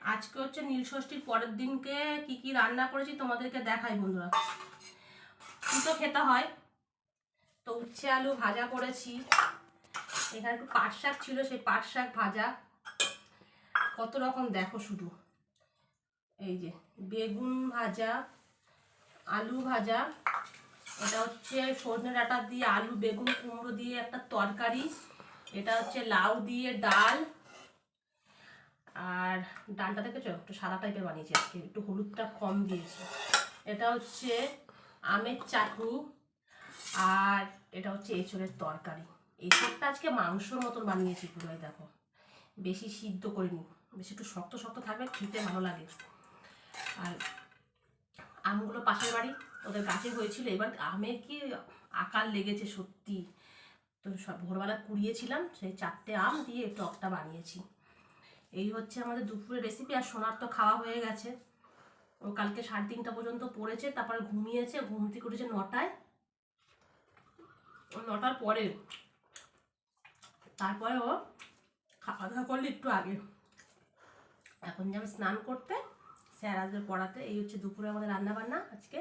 আজকে হচ্ছে নীল ষষ্ঠীর পরের দিনকে কি কি রান্না করেছি তোমাদেরকে দেখাই বন্ধুরা। দুটো খেতে হয়, তো উচ্ছে আলু ভাজা করেছি। এখানে একটু পাট শাক ছিল, সেই পাট শাক ভাজা। কত রকম দেখো শুধু। এই যে বেগুন ভাজা, আলু ভাজা, এটা হচ্ছে সজনে ডাঁটা দিয়ে আলু, বেগুন কুমড়ো দিয়ে একটা তরকারি, এটা হচ্ছে লাউ দিয়ে ডাল ডালটা দেখেছ? একটু সাদা টাইপের বানিয়েছি আজকে, একটু হলুদটা কম দিয়েছি। এটা হচ্ছে আমের চাটনি আর এটা হচ্ছে এঁচড়ের তরকারি। এঁচড়টা আজকে মাংসর মতন বানিয়েছি পুরো এই দেখো। বেশি সিদ্ধ করিনি, বেশি একটু শক্ত শক্ত থাকবে, খেতে ভালো লাগে। আর আমগুলো পাশের বাড়ি, ওদের গাছে হয়েছিল, এবার আমের কি আকার লেগেছে সত্যি। তো সব ভোরবেলা কুড়িয়েছিলাম, সেই চারটে আম দিয়ে টকটা বানিয়েছি। এই হচ্ছে আমাদের দুপুরের রেসিপি আর সোনার তো খাওয়া হয়ে গেছে। ও কালকে সাড়ে তিনটা পর্যন্ত পড়েছে, তারপরে ঘুমিয়েছে, ঘুম থেকে উঠেছে নটায়। নটার পরে। তারপরে ও খাওয়া দাওয়া করলে একটু আগে। এখন যাবে স্নান করতে, স্যার আসবে পড়াতে। এই হচ্ছে দুপুরে আমাদের রান্না বান্না আজকে।